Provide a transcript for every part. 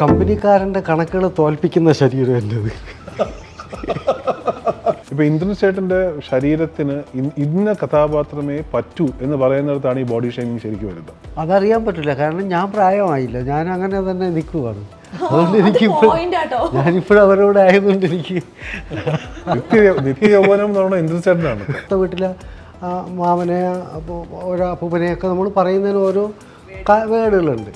കമ്പനിക്കാരന്റെ കണക്കുകൾ തോൽപ്പിക്കുന്ന ശരീരം എന്റെത്. ഇപ്പൊ ഇന്ദ്രൻ ചേട്ടന്റെ ശരീരത്തിന് ഇന്ന കഥാപാത്രമേ പറ്റൂ എന്ന് പറയുന്നിടത്താണ് ഈ ബോഡി ഷേമിങ് ശരിക്കും വരുന്നത്. അതറിയാൻ പറ്റില്ല. കാരണം ഞാൻ പ്രായമായില്ല. ഞാൻ അങ്ങനെ തന്നെ നിൽക്കുവാണ്. അതുകൊണ്ട് എനിക്ക് പോയിന്റ് ആട്ടോ. ഞാനിപ്പോഴും അവരോട് ആയതുകൊണ്ട് എനിക്ക് നിത്യ നിത്യ യൗവനം എന്ന് പറയുന്നത് ഇന്ദ്രൻ ചേട്ടനാണ്. അടുത്ത വീട്ടിലെ ആ, മാമനെ അപ്പോൾ ഓരോ അപ്പൂപ്പനെയൊക്കെ നമ്മൾ പറയുന്നതിന് ഓരോ വേടുകളുണ്ട് വേർഡുകളുണ്ട്.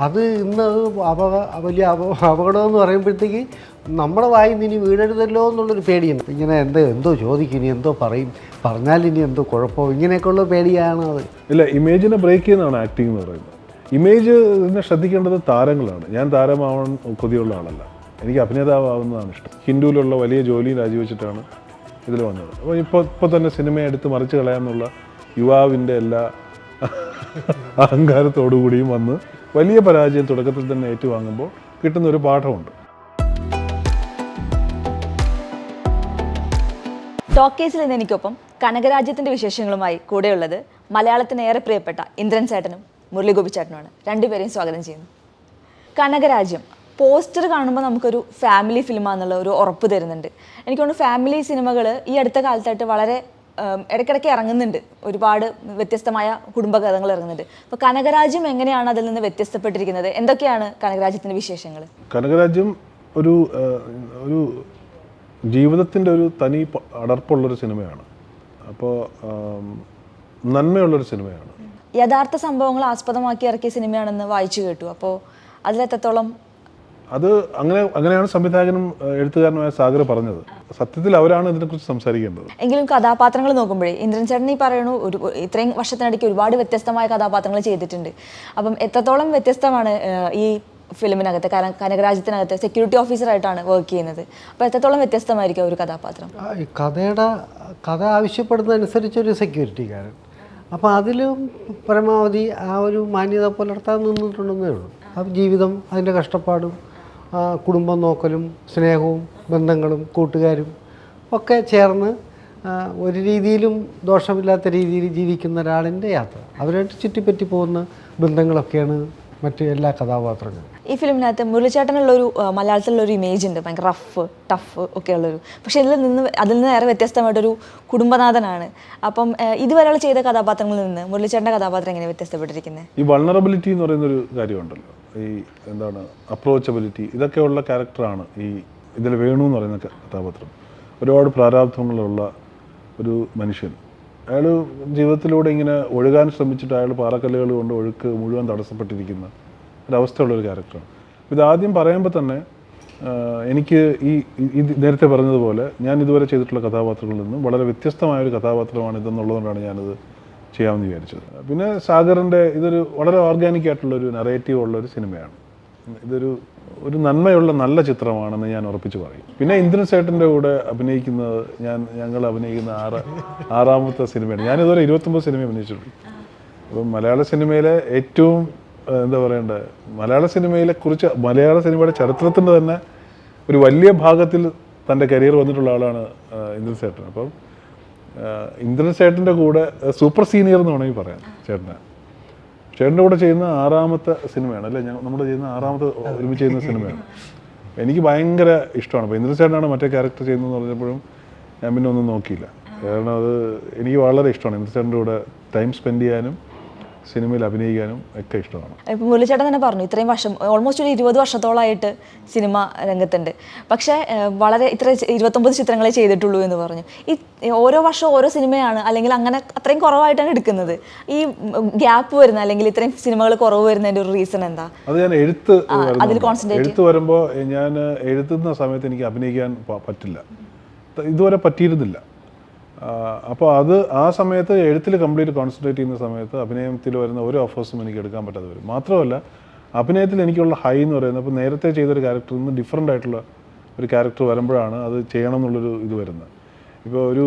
അത് ഇന്ന് അപക വലിയ അപ അപകടമെന്ന് പറയുമ്പോഴത്തേക്ക് നമ്മുടെ നിന്ന് ഇനി വീഴരുതല്ലോ എന്നുള്ളൊരു പേടിയുണ്ട്. ഇങ്ങനെ എന്തോ എന്തോ ചോദിക്കും ഇനി എന്തോ പറയും. പറഞ്ഞാൽ ഇനി എന്തോ കുഴപ്പമോ? ഇങ്ങനെയൊക്കെയുള്ള പേടിയാണ് അത്. ഇല്ല ഇമേജിനെ ബ്രേക്ക് ചെയ്യുന്നതാണ് ആക്ടിങ് എന്ന് പറയുന്നത്. ഇമേജ് ഇതിനെ ശ്രദ്ധിക്കേണ്ടത് താരങ്ങളാണ്. ഞാൻ താരമാവാൻ കൊതിയുള്ള ആളല്ല. എനിക്ക് അഭിനേതാവുന്നതാണ് ഇഷ്ടം. ഹിന്ദുവിലുള്ള വലിയ ജോലി രാജിവെച്ചിട്ടാണ് ഇതിൽ വന്നത്. അപ്പോൾ ഇപ്പോൾ ഇപ്പോൾ തന്നെ സിനിമയെടുത്ത് മറിച്ച് കളയാമെന്നുള്ള യുവാവിന്റെ എല്ലാ അഹങ്കാരത്തോടു കൂടിയും വന്ന് വലിയ പരാജയം തുടക്കത്തിൽ തന്നെ ഏറ്റുവാങ്ങുമ്പോൾ കിട്ടുന്ന ഒരു പാഠമുണ്ട്. ടോക്കേസിൽ നിന്ന് എനിക്കൊപ്പം കനകരാജ്യത്തിന്റെ വിശേഷങ്ങളുമായി കൂടെയുള്ളത് മലയാളത്തിന് ഏറെ പ്രിയപ്പെട്ട ഇന്ദ്രൻ ചേട്ടനും മുരളിഗോപി ചേട്ടനുമാണ്. രണ്ടുപേരെയും സ്വാഗതം ചെയ്യുന്നു. കനകരാജ്യം പോസ്റ്റർ കാണുമ്പോൾ നമുക്കൊരു ഫാമിലി ഫിലിമാന്നുള്ള ഒരു ഉറപ്പ് തരുന്നുണ്ട്. എനിക്ക് ഫാമിലി സിനിമകൾ ഈ അടുത്ത കാലത്തായിട്ട് വളരെ ഇടയ്ക്കിടയ്ക്ക് ഇറങ്ങുന്നുണ്ട്. ഒരുപാട് വ്യത്യസ്തമായ കുടുംബകഥകൾ ഇറങ്ങുന്നുണ്ട്. അപ്പോൾ കനകരാജ്യം എങ്ങനെയാണ് അതിൽ നിന്ന് വ്യത്യസ്തപ്പെട്ടിരിക്കുന്നത്? എന്തൊക്കെയാണ് കനകരാജ്യത്തിന്റെ വിശേഷങ്ങൾ? കനകരാജ്യം ഒരു ഒരു ജീവിതത്തിന്റെ ഒരു തനി അടർപ്പുള്ളൊരു സിനിമയാണ്. അപ്പോൾ നന്മയുള്ളൊരു സിനിമയാണ്. യഥാർത്ഥ സംഭവങ്ങൾ ആസ്പദമാക്കി ഇറക്കിയ സിനിമയാണെന്ന് വായിച്ചു കേട്ടു. അപ്പോൾ അതിലെത്രത്തോളം അത് അങ്ങനെ അങ്ങനെയാണ് സംവിധായകനും എഴുത്തുകാരനുമായ സാഗർ പറഞ്ഞത്. സത്യത്തിൽ അവരാണ് ഇതിനെക്കുറിച്ച് സംസാരിക്കേണ്ടത്. എങ്കിലും കഥാപാത്രങ്ങൾ നോക്കുമ്പോഴേ ഇന്ദ്രൻ ചേട്ടൻ ഈ പറയണു ഒരു ഇത്രയും വർഷത്തിനിടയ്ക്ക് ഒരുപാട് വ്യത്യസ്തമായ കഥാപാത്രങ്ങൾ ചെയ്തിട്ടുണ്ട്. അപ്പം എത്രത്തോളം വ്യത്യസ്തമാണ് ഈ ഫിലിമിനകത്ത് കന കനകരാജ്യത്തിനകത്ത് സെക്യൂരിറ്റി ഓഫീസറായിട്ടാണ് വർക്ക് ചെയ്യുന്നത്. അപ്പോൾ എത്രത്തോളം വ്യത്യസ്തമായിരിക്കും ആ ഒരു കഥാപാത്രം? കഥയുടെ കഥ ആവശ്യപ്പെടുന്നതനുസരിച്ചൊരു സെക്യൂരിറ്റിക്കാരൻ അപ്പോൾ അതിലും പരമാവധി ആ ഒരു മാന്യത പുലർത്താൻ നിന്നിട്ടുണ്ടെന്നേ ഉള്ളൂ. ആ ജീവിതം അതിന്റെ കഷ്ടപ്പാടും കുടുംബം നോക്കലും സ്നേഹവും ബന്ധങ്ങളും കൂട്ടുകാരും ഒക്കെ ചേർന്ന് ഒരു രീതിയിലും ദോഷമില്ലാത്ത രീതിയിൽ ജീവിക്കുന്ന ഒരാളിന്റെ യാത്ര. അവരായിട്ട് ചുറ്റിപ്പറ്റി പോകുന്ന ബന്ധങ്ങളൊക്കെയാണ് മറ്റ് എല്ലാ കഥാപാത്രങ്ങളും. ഈ ഫിലിമിനകത്ത് മുരളിച്ചേട്ടനുള്ളൊരു ഒരു മലയാളത്തിലുള്ള ഒരു ഇമേജ് ഉണ്ട്. ഭയങ്കര റഫ് ടഫ് ഒക്കെ ഉള്ളൊരു പക്ഷേ ഇതിൽ നിന്ന് അതിൽ നിന്ന് ഏറെ വ്യത്യസ്തമായിട്ടൊരു കുടുംബനാഥനാണ്. അപ്പം ഇതുവരെയുള്ള ചെയ്ത കഥാപാത്രങ്ങളിൽ നിന്ന് മുരളിച്ചേട്ടന്റെ കഥാപാത്രം എങ്ങനെ വ്യത്യസ്തപ്പെട്ടിരിക്കുന്നത്? ഈ വൾണറബിലിറ്റി എന്ന് പറയുന്നൊരു കാര്യമുണ്ടല്ലോ. ഈ എന്താണ് അപ്രോച്ചബിലിറ്റി ഇതൊക്കെയുള്ള ക്യാരക്ടറാണ് ഈ ഇതിൽ വേണു എന്ന് പറയുന്ന കഥാപാത്രം. ഒരുപാട് പ്രാരാബ്ധങ്ങളുള്ള ഒരു മനുഷ്യൻ. അയാൾ ജീവിതത്തിലൂടെ ഇങ്ങനെ ഒഴുകാൻ ശ്രമിച്ചിട്ട് അയാൾ പാറക്കല്ലുകൾ കൊണ്ട് ഒഴുക്ക് മുഴുവൻ തടസ്സപ്പെട്ടിരിക്കുന്ന ഒരവസ്ഥയുള്ളൊരു ക്യാരക്ടറാണ് ഇത് ആദ്യം പറയുമ്പോൾ തന്നെ എനിക്ക് ഈ- ഇത് നേരത്തെ പറഞ്ഞതുപോലെ ഞാൻ ഇതുവരെ ചെയ്തിട്ടുള്ള കഥാപാത്രങ്ങളിൽ നിന്നും വളരെ വ്യത്യസ്തമായ ഒരു കഥാപാത്രമാണ് ഇതെന്നുള്ളതുകൊണ്ടാണ് ഞാനിത് ചെയ്യാമെന്ന് വിചാരിച്ചത്. പിന്നെ സാഗറിന്റെ ഇതൊരു വളരെ ഓർഗാനിക് ആയിട്ടുള്ള ഒരു നറേറ്റീവ് ഉള്ള ഒരു സിനിമയാണ്. ഇതൊരു ഒരു നന്മയുള്ള നല്ല ചിത്രമാണെന്ന് ഞാൻ ഉറപ്പിച്ച് പറയും. പിന്നെ ഇന്ദ്രൻ സേട്ടന്റെ കൂടെ അഭിനയിക്കുന്നത് ഞാൻ ഞങ്ങൾ അഭിനയിക്കുന്ന ആറ് ആറാമത്തെ സിനിമയാണ്. ഞാൻ ഇതുവരെ ഇരുപത്തൊമ്പത് സിനിമ അഭിനയിച്ചിട്ടുണ്ട്. അപ്പം മലയാള സിനിമയിലെ ഏറ്റവും എന്താ പറയണ്ടേ മലയാള സിനിമയിലെ കുറിച്ച് മലയാള സിനിമയുടെ ചരിത്രത്തിന്റെ തന്നെ ഒരു വലിയ ഭാഗത്തിൽ തന്റെ കരിയർ വന്നിട്ടുള്ള ആളാണ് ഇന്ദ്രൻ സേട്ടൻ. അപ്പം ഇന്ദ്രൻ ചേട്ടന്റെ കൂടെ സൂപ്പർ സീനിയർ എന്ന് വേണമെങ്കിൽ പറയാം ചേട്ടന്. ചേട്ടന്റെ കൂടെ ചെയ്യുന്ന ആറാമത്തെ സിനിമയാണ് അല്ലേ? ഞാൻ നമ്മൾ ചെയ്യുന്ന ആറാമത്തെ ഒരുമിച്ച് ചെയ്യുന്ന സിനിമയാണ്. എനിക്ക് ഭയങ്കര ഇഷ്ടമാണ്. അപ്പോൾ ഇന്ദ്രൻ ചേട്ടനാണ് മറ്റേ ക്യാരക്ടർ ചെയ്യുന്നതെന്ന് പറഞ്ഞപ്പോഴും ഞാൻ പിന്നെ ഒന്നും നോക്കിയില്ല. കാരണം അത് എനിക്ക് വളരെ ഇഷ്ടമാണ് ഇന്ദ്രൻ ചേട്ടന്റെ കൂടെ ടൈം സ്പെൻഡ് ചെയ്യാനും സിനിമയിൽ അഭിനയിക്കാനും ഒക്കെ ഇഷ്ടമാണ്. ഇപ്പം മുരളിച്ചേട്ടൻ തന്നെ പറഞ്ഞു ഇത്രയും വർഷം ഓൾമോസ്റ്റ് ഒരു ഇരുപത് വർഷത്തോളമായിട്ട് സിനിമ രംഗത്തുണ്ട്. പക്ഷേ വളരെ ഇത്ര ഇരുപത്തൊമ്പത് ചിത്രങ്ങളെ ചെയ്തിട്ടുള്ളൂ എന്ന് പറഞ്ഞു. ഈ ഓരോ വർഷം ഓരോ സിനിമയാണ് അല്ലെങ്കിൽ അങ്ങനെ അത്രയും കുറവായിട്ടാണ് എടുക്കുന്നത്. ഈ ഗ്യാപ്പ് വരുന്ന അല്ലെങ്കിൽ ഇത്രയും സിനിമകൾ കുറവ് വരുന്നതിന്റെ ഒരു റീസൺ എന്താ? അത് ഞാൻ എഴുത്ത് അതിൽ കോൺസെൻട്രേറ്റ് എഴുത്ത് വരുമ്പോൾ ഞാൻ എഴുതുന്ന സമയത്ത് എനിക്ക് അഭിനയിക്കാൻ പറ്റില്ല. ഇതുവരെ പറ്റിയിരുന്നില്ല. അപ്പോൾ അത് ആ സമയത്ത് എഴുത്തിൽ കംപ്ലീറ്റ് കോൺസെൻട്രേറ്റ് ചെയ്യുന്ന സമയത്ത് അഭിനയത്തിൽ വരുന്ന ഓരോ ഓഫേഴ്സും എനിക്ക് എടുക്കാൻ പറ്റാതെ വരും. മാത്രമല്ല അഭിനയത്തിൽ എനിക്കുള്ള ഹൈ എന്ന് പറയുന്നത് അപ്പോൾ നേരത്തെ ചെയ്തൊരു ക്യാരക്ടറിൽ നിന്ന് ഡിഫറെന്റ് ആയിട്ടുള്ള ഒരു ക്യാരക്ടർ വരുമ്പോഴാണ് അത് ചെയ്യണം എന്നുള്ളൊരു ഇത് വരുന്നത്. ഇപ്പോൾ ഒരു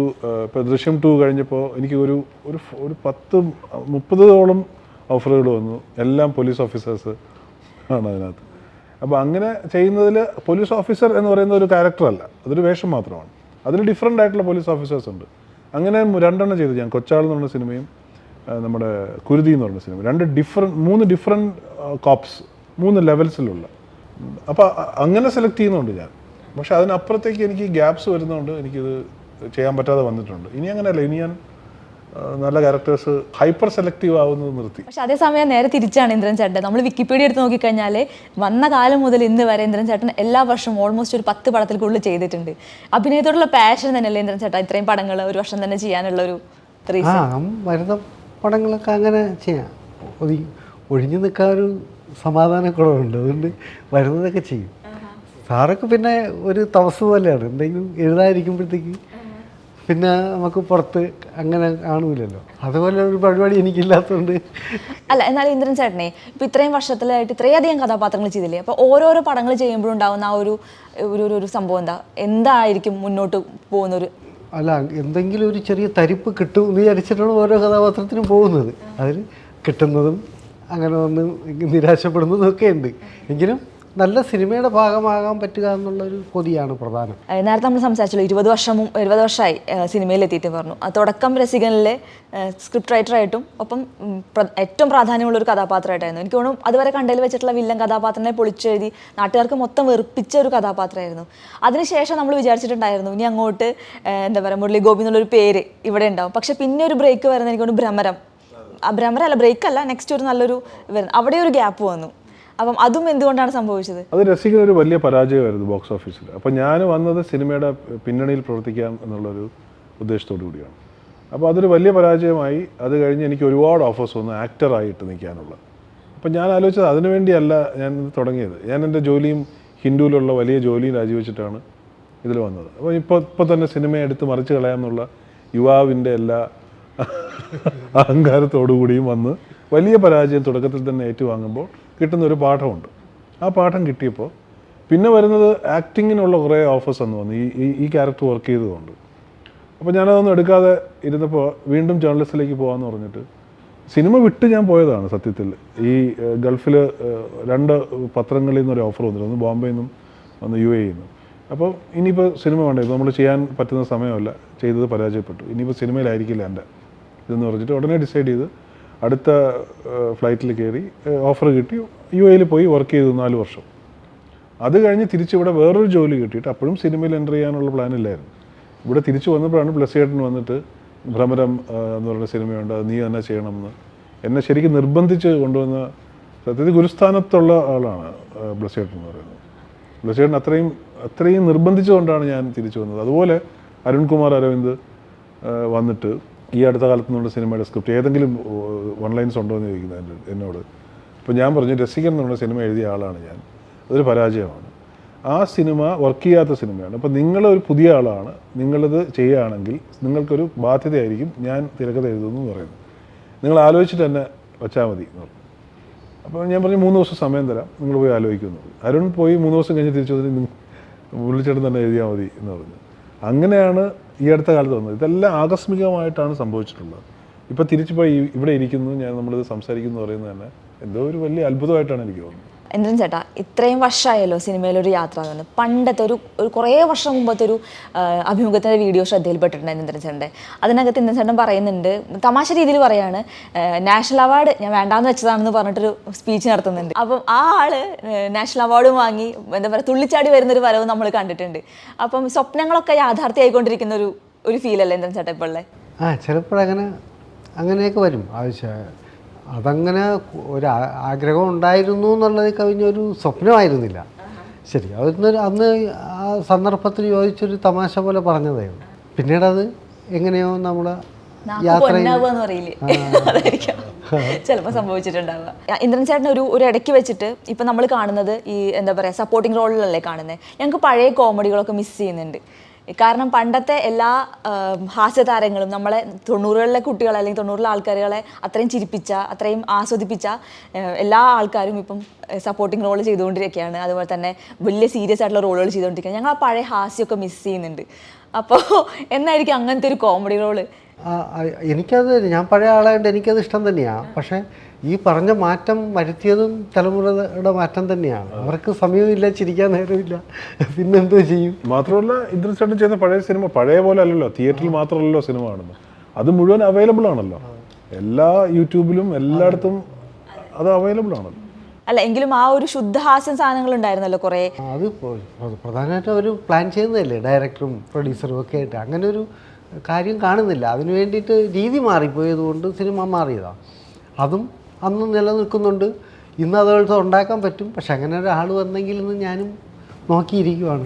ഇപ്പോൾ ദൃശ്യം ടു കഴിഞ്ഞപ്പോൾ എനിക്ക് ഒരു ഒരു ഒരു പത്ത് മുപ്പതോളം ഓഫറുകൾ വന്നു. എല്ലാം പോലീസ് ഓഫീസേഴ്സ് ആണ് അതിനകത്ത്. അപ്പോൾ അങ്ങനെ ചെയ്യുന്നതിൽ പോലീസ് ഓഫീസർ എന്ന് പറയുന്ന ഒരു ക്യാരക്ടറല്ല അതൊരു വേഷം മാത്രമാണ്. അതിൽ ഡിഫറെന്റ് ആയിട്ടുള്ള പോലീസ് ഓഫീസേഴ്സ് ഉണ്ട്. അങ്ങനെ രണ്ടെണ്ണം ചെയ്തു ഞാൻ. കൊച്ചാൾ എന്ന് പറഞ്ഞ സിനിമയും നമ്മുടെ കുരുതി എന്ന് പറഞ്ഞ സിനിമ രണ്ട് ഡിഫറെന്റ് മൂന്ന് ഡിഫറെന്റ് കോപ്സ് മൂന്ന് ലെവൽസിലുള്ള അപ്പോൾ അങ്ങനെ സെലക്ട് ചെയ്യുന്നുണ്ട് ഞാൻ. പക്ഷെ അതിനപ്പുറത്തേക്ക് എനിക്ക് ഗ്യാപ്സ് വരുന്നതുകൊണ്ട് എനിക്കിത് ചെയ്യാൻ പറ്റാതെ വന്നിട്ടുണ്ട്. ഇനി അങ്ങനെയല്ല ഇനി ഞാൻ നല്ല ക്യാരക്ടേഴ്സ് ഹൈപ്പർ സെലക്റ്റീവ് ആവുന്നത് നിർത്തി. പക്ഷെ അതേസമയം നേരെ തിരിച്ചാണ് ഇന്ദ്രൻ ചേട്ടൻ. നമ്മൾ വിക്കിപീഡിയ എടുത്ത് നോക്കിക്കഴിഞ്ഞാൽ വന്ന കാലം മുതൽ ഇന്ന് വരെ ഇന്ദ്രൻ ചേട്ടൻ എല്ലാ വർഷവും ഓൾമോസ്റ്റ് ഒരു പത്ത് പടത്തിൽ കൂടുതൽ ചെയ്തിട്ടുണ്ട്. അഭിനയത്തോടുള്ള പാഷൻ തന്നെയല്ലേ ഇന്ദ്രൻ ചേട്ടൻ ഇത്രയും പടങ്ങൾ ഒരു വർഷം തന്നെ ചെയ്യാനുള്ള ഒരു ആ വരുന്ന പടങ്ങളൊക്കെ അങ്ങനെ ചെയ്യാം. ഒഴിഞ്ഞു നിൽക്കാൻ ഒരു സമാധാനക്കുറവുണ്ട്. അതുകൊണ്ട് വരുന്നതൊക്കെ ചെയ്യും. സാറൊക്കെ പിന്നെ ഒരു തപസ് പോലെയാണ്. എന്തെങ്കിലും എഴുതാതിരിക്കുമ്പോഴത്തേക്ക് പിന്നെ നമുക്ക് പുറത്ത് അങ്ങനെ കാണൂലല്ലോ. അതുപോലെ ഒരു പരിപാടി എനിക്കില്ലാത്തതുകൊണ്ട് അല്ല എന്നാലും ഇന്ദ്രൻ ചേട്ടനെ ഇപ്പൊ ഇത്രയും വർഷത്തിലായിട്ട് ഇത്രയധികം കഥാപാത്രങ്ങൾ ചെയ്തില്ലേ? അപ്പൊ ഓരോരോ പടങ്ങൾ ചെയ്യുമ്പോൾ ഉണ്ടാവുന്ന ആ ഒരു ഒരു ഒരു- ഒരു സംഭവം എന്താ? എന്തായിരിക്കും മുന്നോട്ട് പോകുന്ന ഒരു അല്ല എന്തെങ്കിലും ഒരു ചെറിയ തരിപ്പ് കിട്ടും എന്ന് വിചാരിച്ചിട്ടാണ് ഓരോ കഥാപാത്രത്തിനും പോകുന്നത്. അതിൽ കിട്ടുന്നതും അങ്ങനെ ഒന്ന് നിരാശപ്പെടുന്നതും ഒക്കെ ഉണ്ട്. എങ്കിലും നല്ല സിനിമയുടെ ഭാഗമാകാൻ പറ്റുക എന്നുള്ളൊരു കൊതിയാണ് പ്രധാനം. നേരത്തെ നമ്മൾ സംസാരിച്ചല്ലോ ഇരുപത് വർഷം ഇരുപത് വർഷമായി എത്തിയിട്ട് പറഞ്ഞു. തുടക്കം രസികനിലെ സ്ക്രിപ്റ്റ് റൈറ്ററായിട്ടും ഒപ്പം ഏറ്റവും പ്രാധാന്യമുള്ള ഒരു കഥാപാത്രമായിട്ടായിരുന്നു. എനിക്ക് തോന്നുന്നു അതുവരെ കണ്ടതിൽ വെച്ചിട്ടുള്ള വില്ലൻ കഥാപാത്രനെ പൊളിച്ചെഴുതി നാട്ടുകാർക്ക് മൊത്തം വെറുപ്പിച്ച ഒരു കഥാപാത്രമായിരുന്നു. അതിനുശേഷം നമ്മൾ വിചാരിച്ചിട്ടുണ്ടായിരുന്നു ഇനി അങ്ങോട്ട് എന്താ പറയുക മുരളി ഗോപി എന്നുള്ളൊരു പേര് ഇവിടെ ഉണ്ടാവും. പക്ഷെ പിന്നെ ഒരു ബ്രേക്ക് വരുന്നത് എനിക്ക് തോന്നുന്നു ഭ്രമരം. ആ ഭ്രമരം അല്ല ബ്രേക്ക് അല്ല നെക്സ്റ്റ് ഒരു നല്ലൊരു വരുന്നു അവിടെ ഒരു ഗ്യാപ്പ് വന്നു. അപ്പം അതും എന്തുകൊണ്ടാണ് സംഭവിച്ചത്? അത് രസിക്കുന്ന ഒരു വലിയ പരാജയമായിരുന്നു ബോക്സ് ഓഫീസിൽ. അപ്പോൾ ഞാൻ വന്നത് സിനിമയുടെ പിന്നണിയിൽ പ്രവർത്തിക്കാം എന്നുള്ളൊരു ഉദ്ദേശത്തോടു കൂടിയാണ്. അപ്പോൾ അതൊരു വലിയ പരാജയമായി. അത് കഴിഞ്ഞ് എനിക്ക് ഒരുപാട് ഓഫേഴ്സ് വന്നു ആക്ടറായിട്ട് നിൽക്കാനുള്ള. അപ്പം ഞാൻ ആലോചിച്ചത് അതിനുവേണ്ടിയല്ല ഞാൻ തുടങ്ങിയത്. ഞാൻ എന്റെ ജോലിയും ഹിന്ദുവിലുള്ള വലിയ ജോലിയും രാജിവെച്ചിട്ടാണ് ഇതിൽ വന്നത്. അപ്പോൾ ഇപ്പോൾ ഇപ്പോൾ തന്നെ സിനിമയെ എടുത്ത് മറിച്ച് കളയാമെന്നുള്ള യുവാവിന്റെ എല്ലാ അഹങ്കാരത്തോടു കൂടിയും വന്ന് വലിയ പരാജയം തുടക്കത്തിൽ തന്നെ ഏറ്റുവാങ്ങുമ്പോൾ കിട്ടുന്ന ഒരു പാഠമുണ്ട്. ആ പാഠം കിട്ടിയപ്പോൾ പിന്നെ വരുന്നത് ആക്ടിങ്ങിനുള്ള കുറേ ഓഫേഴ്സ് എന്ന് വന്നു. ഈ ഈ- ക്യാരക്ടർ വർക്ക് ചെയ്തതുകൊണ്ട്. അപ്പോൾ ഞാനതൊന്നും എടുക്കാതെ ഇരുന്നപ്പോൾ വീണ്ടും ജേർണലിസ്റ്റിലേക്ക് പോകാമെന്ന് പറഞ്ഞിട്ട് സിനിമ വിട്ട് ഞാൻ പോയതാണ് സത്യത്തിൽ. ഈ ഗൾഫിൽ രണ്ട് പത്രങ്ങളിൽ നിന്നൊരു ഓഫർ വന്നിരുന്നു. ഒന്ന് ബോംബെയിൽ നിന്നും ഒന്ന് യു എയിൽ നിന്നും. അപ്പോൾ ഇനിയിപ്പോൾ സിനിമ വേണ്ട. ഇപ്പോൾ നമ്മൾ ചെയ്യാൻ പറ്റുന്ന സമയമല്ല. ചെയ്തത് പരാജയപ്പെട്ടു. ഇനിയിപ്പോൾ സിനിമയിലായിരിക്കില്ല എന്റെ. ഇതെന്ന് പറഞ്ഞിട്ട് ഉടനെ ഡിസൈഡ് ചെയ്ത് അടുത്ത ഫ്ലൈറ്റിൽ കയറി ഓഫർ കിട്ടി. യു എയിൽ പോയി വർക്ക് ചെയ്തു നാല് വർഷം. അത് കഴിഞ്ഞ് തിരിച്ചിവിടെ വേറൊരു ജോലി കിട്ടിയിട്ട് അപ്പോഴും സിനിമയിൽ എന്റർ ചെയ്യാനുള്ള പ്ലാൻ ഇല്ലായിരുന്നു. ഇവിടെ തിരിച്ചു വന്നപ്പോഴാണ് ബ്ലസ്സേട്ടൻ വന്നിട്ട് ഭ്രമരം എന്ന് പറയുന്ന സിനിമയുണ്ട് അത് നീ തന്നെ ചെയ്യണമെന്ന് എന്നെ ശരിക്കും നിർബന്ധിച്ച് കൊണ്ടുവന്ന സത്യത്തിൽ ഗുരുസ്ഥാനത്തുള്ള ആളാണ് ബ്ലസ് ഏട്ടൻ എന്ന് പറയുന്നത്. ബ്ലസ്സേട്ടൻ അത്രയും അത്രയും നിർബന്ധിച്ചുകൊണ്ടാണ് ഞാൻ തിരിച്ചു വന്നത്. അതുപോലെ അരുൺകുമാർ അരവിന്ദ് വന്നിട്ട് ഈ അടുത്ത കാലത്ത് സിനിമയുടെ സ്ക്രിപ്റ്റ് ഏതെങ്കിലും വൺ ലൈൻസ് ഉണ്ടോ എന്ന് ചോദിക്കുന്നത് എന്നോട്. അപ്പോൾ ഞാൻ പറഞ്ഞു രസികൻ എന്നുള്ള സിനിമ എഴുതിയ ആളാണ് ഞാൻ. അതൊരു പരാജയമാണ്. ആ സിനിമ വർക്ക് ചെയ്യാത്ത സിനിമയാണ്. അപ്പോൾ നിങ്ങളൊരു പുതിയ ആളാണ്. നിങ്ങളത് ചെയ്യുകയാണെങ്കിൽ നിങ്ങൾക്കൊരു ബാധ്യതയായിരിക്കും ഞാൻ തിരക്കഥ എഴുതുന്നു എന്ന് പറയുന്നത്. നിങ്ങൾ ആലോചിച്ചിട്ട് തന്നെ വച്ചാൽ മതി എന്ന് പറഞ്ഞു. അപ്പോൾ ഞാൻ പറഞ്ഞു മൂന്ന് ദിവസം സമയം തരാം. നിങ്ങൾ പോയി ആലോചിക്കുന്നു അരുൺ പോയി മൂന്ന് ദിവസം കഴിഞ്ഞ് തിരിച്ചു വന്നിട്ട് നിങ്ങൾ വിളിച്ചിട്ട് തന്നെ എഴുതിയാൽ മതി എന്ന് പറഞ്ഞു. അങ്ങനെയാണ് ഈ അടുത്ത കാലത്ത് വന്നത്. ഇതെല്ലാം ആകസ്മികമായിട്ടാണ് സംഭവിച്ചിട്ടുള്ളത്. ഇപ്പോൾ തിരിച്ചു പോയി ഇവിടെ ഇരിക്കുന്നു ഞാൻ നമ്മളിത് സംസാരിക്കുന്നു പറയുന്നത് തന്നെ എന്തോ ഒരു വലിയ അത്ഭുതമായിട്ടാണ് എനിക്ക് തോന്നുന്നത്. ഇന്ദ്രൻ ചേട്ടാ ഇത്രയും വർഷമായല്ലോ സിനിമയിലൊരു യാത്ര എന്ന് പണ്ടത്തെ ഒരു ഒരു കുറേ വർഷം മുമ്പത്തെ ഒരു അഭിമുഖത്തിന്റെ വീഡിയോ ശ്രദ്ധയിൽപ്പെട്ടിട്ടുണ്ട് ഇന്ദ്രൻ ചേട്ടന്റെ? അതിനകത്ത് ഇന്ദ്രൻ ചേട്ടൻ പറയുന്നുണ്ട് തമാശ രീതിയിൽ പറയാണ് നാഷണൽ അവാർഡ് ഞാൻ വേണ്ടാന്ന് വെച്ചതാണെന്ന് പറഞ്ഞിട്ടൊരു സ്പീച്ച് നടത്തുന്നുണ്ട്. അപ്പം ആ ആൾ നാഷണൽ അവാർഡും വാങ്ങി എന്താ പറയുക തുള്ളിച്ചാടി വരുന്നൊരു വരവ് നമ്മൾ കണ്ടിട്ടുണ്ട്. അപ്പം സ്വപ്നങ്ങളൊക്കെ യാഥാർത്ഥ്യമായിക്കൊണ്ടിരിക്കുന്ന ഒരു ഒരു ഫീലല്ലേ ഇന്ദ്രൻ ചേട്ടൻ ഇപ്പോൾ ഉള്ളത് ആ ചിലപ്പോഴങ്ങനെ അങ്ങനെയൊക്കെ വരും. ആവശ്യം അതങ്ങനെ ഒരു ആഗ്രഹം ഉണ്ടായിരുന്നു എന്നുള്ളത് കവിഞ്ഞൊരു സ്വപ്നമായിരുന്നില്ല. ശരി അതൊന്ന് അന്ന് ആ സന്ദർഭത്തിൽ യോജിച്ചൊരു തമാശ പോലെ പറഞ്ഞതായിരുന്നു പിന്നീട് അത് എങ്ങനെയോ നമ്മളെ യാത്ര ചിലപ്പോൾ സംഭവിച്ചിട്ടുണ്ടാവുക. യ- ഇന്ദ്രൻ ചേട്ടൻ ഒരു ഒരു ഇടയ്ക്ക് വെച്ചിട്ട് ഇപ്പം നമ്മൾ കാണുന്നത് ഈ എന്താ പറയുക സപ്പോർട്ടിംഗ് റോളിലല്ലേ കാണുന്നത് ഞങ്ങൾക്ക് പഴയ കോമഡികളൊക്കെ മിസ് ചെയ്യുന്നുണ്ട്. കാരണം പണ്ടത്തെ എല്ലാ ഹാസ്യ ഹാസ്യതാരങ്ങളും നമ്മളെ തൊണ്ണൂറുകളിലെ കുട്ടികളെ അല്ലെങ്കിൽ തൊണ്ണൂറിലെ ആൾക്കാരുകളെ അത്രയും ചിരിപ്പിച്ച അത്രയും ആസ്വദിപ്പിച്ച എല്ലാ ആൾക്കാരും ഇപ്പം സപ്പോർട്ടിങ് റോൾ ചെയ്തുകൊണ്ടിരിക്കുകയാണ്. അതുപോലെ തന്നെ വലിയ സീരിയസ് ആയിട്ടുള്ള റോളുകൾ ചെയ്തുകൊണ്ടിരിക്കുകയാണ്. ഞങ്ങൾ ആ പഴയ ഹാസ്യമൊക്കെ മിസ് ചെയ്യുന്നുണ്ട്. അപ്പോൾ എന്നായിരിക്കും അങ്ങനത്തെ ഒരു കോമഡി റോൾ എനിക്കത് ഞാൻ പഴയ ആളായതുകൊണ്ട് എനിക്കത് ഇഷ്ടം തന്നെയാണ് പക്ഷേ ഈ പറഞ്ഞ മാറ്റം വരുത്തിയതും തലമുറയുടെ മാറ്റം തന്നെയാണ്. അവർക്ക് സമയമില്ല ചിരിക്കാൻ നേരമില്ല. പിന്നെന്തോ ചെയ്യും. മാത്രമല്ല ഇന്ദ്രൻ ചേട്ടൻ ചെയ്യുന്ന പഴയ സിനിമ പഴയ പോലെ അല്ലല്ലോ. തിയേറ്ററിൽ മാത്രമല്ലല്ലോ സിനിമ കാണുന്നത്. അത് മുഴുവൻ അവൈലബിൾ ആണല്ലോ. എല്ലാ യൂട്യൂബിലും എല്ലായിടത്തും അത് അവൈലബിൾ ആണല്ലോ അല്ല എങ്കിലും ആ ഒരു ശുദ്ധഹാസ്യം സാധനങ്ങൾ ഉണ്ടായിരുന്നല്ലോ കുറേ. അത് പ്ര- പ്ര- പ്രധാനമായിട്ടും അവർ പ്ലാൻ ചെയ്യുന്നതല്ലേ? ഡയറക്ടറും പ്രൊഡ്യൂസറും ഒക്കെ ആയിട്ട്. അങ്ങനെ ഒരു കാര്യം കാണുന്നില്ല. അതിന് വേണ്ടിയിട്ട് രീതി മാറിപ്പോയത് കൊണ്ട് സിനിമ മാറിയതാണ് അതും അന്ന് നിലനിൽക്കുന്നുണ്ട്. ഇന്ന് അതുപോലത്തെ ഉണ്ടാക്കാൻ പറ്റും. പക്ഷെ അങ്ങനെ ഒരാൾ വന്നെങ്കിൽ ഇന്ന് ഞാനും നോക്കിയിരിക്കുവാണ്.